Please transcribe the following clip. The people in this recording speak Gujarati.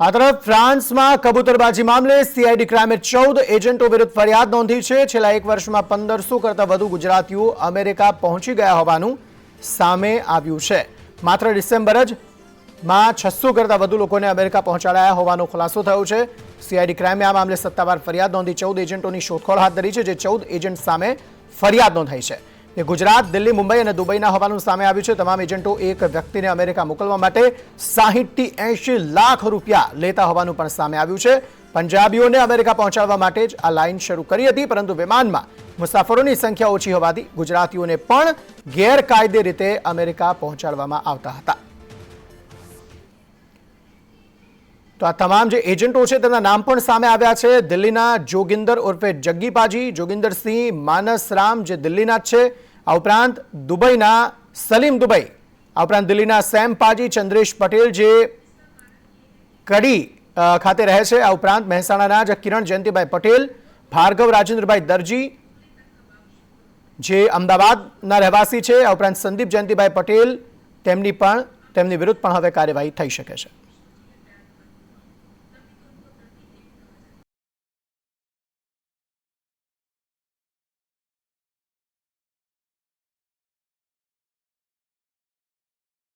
આ તરફ ફ્રાન્સમાં કબૂતરબાજી મામલે સીઆઈડી ક્રાઇમે ચૌદ એજન્ટો વિરુદ્ધ ફરિયાદ નોંધી છે. છેલ્લા એક વર્ષમાં પંદરસો કરતાં વધુ ગુજરાતીઓ અમેરિકા પહોંચી ગયા હોવાનું સામે આવ્યું છે. માત્ર ડિસેમ્બર જ માં છસો કરતાં વધુ લોકોને અમેરિકા પહોંચાડાયા હોવાનો ખુલાસો થયો છે. સીઆઈડી ક્રાઇમે આ મામલે સત્તાવાર ફરિયાદ નોંધી ચૌદ એજન્ટોની શોધખોળ હાથ ધરી છે, જે ચૌદ એજન્ટ સામે ફરિયાદ નોંધાઈ છે. ગુજરાત, દિલ્હી, મુંબઈ અને દુબઈના હોવાનું સામે આવ્યું છે. તમામ એજન્ટો એક વ્યક્તિને અમેરિકા મોકલવા માટે સાહીઠથી એંશી લાખ રૂપિયા લેતા હોવાનું પણ સામે આવ્યું છે. પંજાબીઓને અમેરિકા પહોંચાડવા માટે જ આ લાઇન શરૂ કરી હતી, પરંતુ વિમાનમાં મુસાફરોની સંખ્યા ઓછી હોવાથી ગુજરાતીઓને પણ ગેરકાયદે રીતે અમેરિકા પહોંચાડવામાં આવતા હતા. તો આ તમામ જે એજન્ટો છે તેમના નામ પણ સામે આવ્યા છે. દિલ્હીના જોગિંદર ઉર્ફે જગ્ગીપાજી જોગિંદરસિંહ માનસરામ જે દિલ્હીના જ છે. આ ઉપરાંત દુબઈના સલીમ દુબઈ, આ ઉપરાંત દિલ્હીના સેમ પાજી, ચંદ્રેશ પટેલ જે કડી ખાતે રહે છે. આ ઉપરાંત મહેસાણાના જ કિરણ જયંતિભાઈ પટેલ, ભાર્ગવ રાજેન્દ્રભાઈ દરજી જે અમદાવાદના રહેવાસી છે. આ ઉપરાંત સંદીપ જયંતિભાઈ પટેલ, તેમની પણ તેમની વિરુદ્ધ પણ હવે કાર્યવાહી થઈ શકે છે.